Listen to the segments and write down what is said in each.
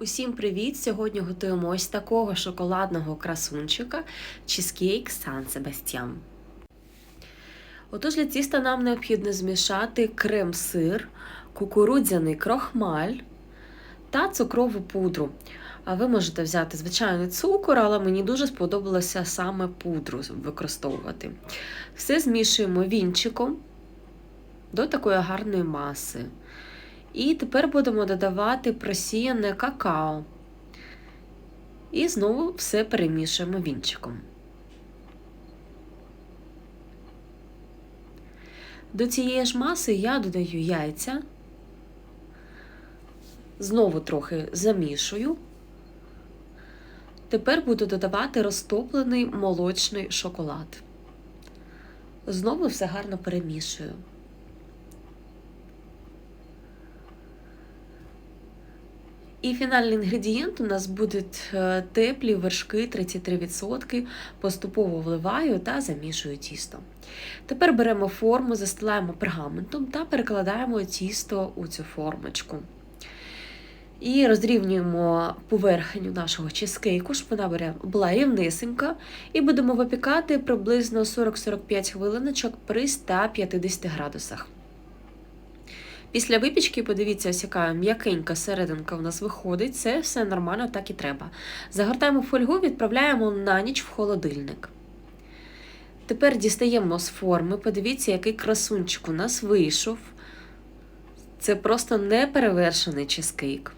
Усім привіт! Сьогодні готуємо ось такого шоколадного красунчика чизкейк Сан Себастьян. Отож для тіста нам необхідно змішати крем-сир, кукурудзяний крохмаль та цукрову пудру. А ви можете взяти звичайний цукор, але мені дуже сподобалося саме пудру використовувати. Все змішуємо вінчиком до такої гарної маси. І тепер будемо додавати просіяне какао. І знову все перемішуємо вінчиком. До цієї ж маси я додаю яйця, знову трохи замішую. Тепер буду додавати розтоплений молочний шоколад. Знову все гарно перемішую. І фінальний інгредієнт у нас будуть е, теплі вершки 33%. Поступово вливаю та замішую тісто. Тепер беремо форму, застилаємо пергаментом та перекладаємо тісто у цю формочку. І розрівнюємо поверхню нашого чизкейку, щоб вона була рівнисенька. І будемо випікати приблизно 40-45 хвилиночок при 150 градусах. Після випічки, подивіться, ось яка м'якенька серединка у нас виходить, це все нормально, так і треба. Загортаємо фольгу, відправляємо на ніч в холодильник. Тепер дістаємо з форми, подивіться, який красунчик у нас вийшов. Це просто неперевершений чизкейк.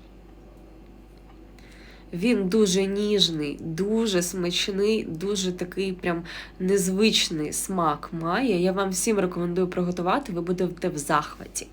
Він дуже ніжний, дуже смачний, дуже такий прям незвичний смак має. Я вам всім рекомендую приготувати, ви будете в захваті.